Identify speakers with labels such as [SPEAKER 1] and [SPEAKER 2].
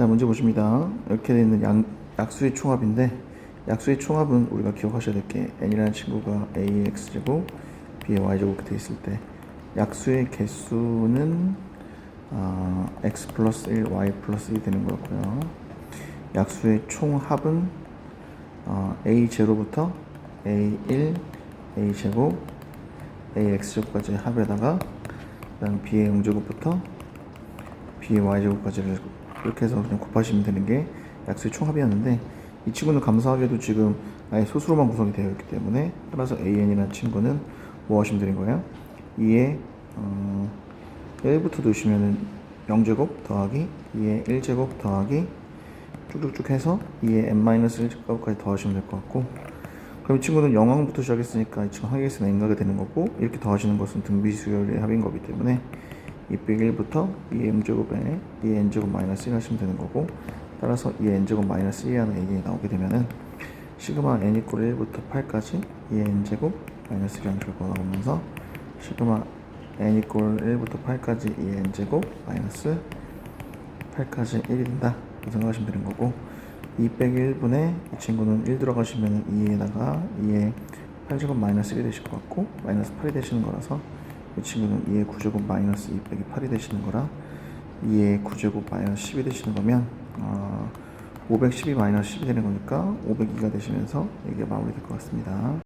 [SPEAKER 1] 자, 문제 보십니다. 이렇게 되어 있는 양, 약수의 총합인데, 약수의 총합은 우리가 기억하셔야 될 게 n이라는 친구가 a의 x제곱, b의 y제곱 이렇게 되어 있을 때, 약수의 개수는 아, x 플러스 1, y 플러스 1이 되는 거고요. 약수의 총합은 어, a0부터 a1, a제곱, ax제곱까지 합에다가 그다음 b의 영제곱부터 b의 y제곱까지를 이렇게 해서 그냥 곱하시면 되는 게 약수의 총합이었는데 이 친구는 감사하게도 지금 아예 소수로만 구성이 되어 있기 때문에 따라서 an이라는 친구는 뭐 하시면 되는 거예요? 2에 어, 1부터 두시면은 0제곱 더하기 2에 1제곱 더하기 쭉쭉쭉 해서 2에 n-1제곱까지 더하시면 될 것 같고 그럼 이 친구는 영항부터 시작했으니까 이 친구 항에서는 n가게 되는 거고 이렇게 더하시는 것은 등비수열의 합인 거기 때문에 2 빼기 1부터 2의 m제곱에 2의 n제곱 마이너스 1 하시면 되는 거고 따라서 2의 n제곱 마이너스 1이 하는 얘기 나오게 되면은 시그마 n 이퀄 1부터 8까지 2의 n제곱 마이너스 1이라는 결과가 나오면서 시그마 n 이퀄 1부터 8까지 2의 n제곱 마이너스 8까지 1이 된다. 이렇게 생각하시면 되는 거고 2 빼기 1분에 이 친구는 1 들어가시면 2에다가 2의 8제곱 마이너스 1이 되실 것 같고 마이너스 8이 되시는 거라서 이 친구는 2의 9제곱 마이너스 2 빼기 8이 되시는 거라 2의 9제곱 마이너스 10이 되시는 거면 어, 512 마이너스 10이 되는 거니까 502가 되시면서 이게 마무리될 것 같습니다.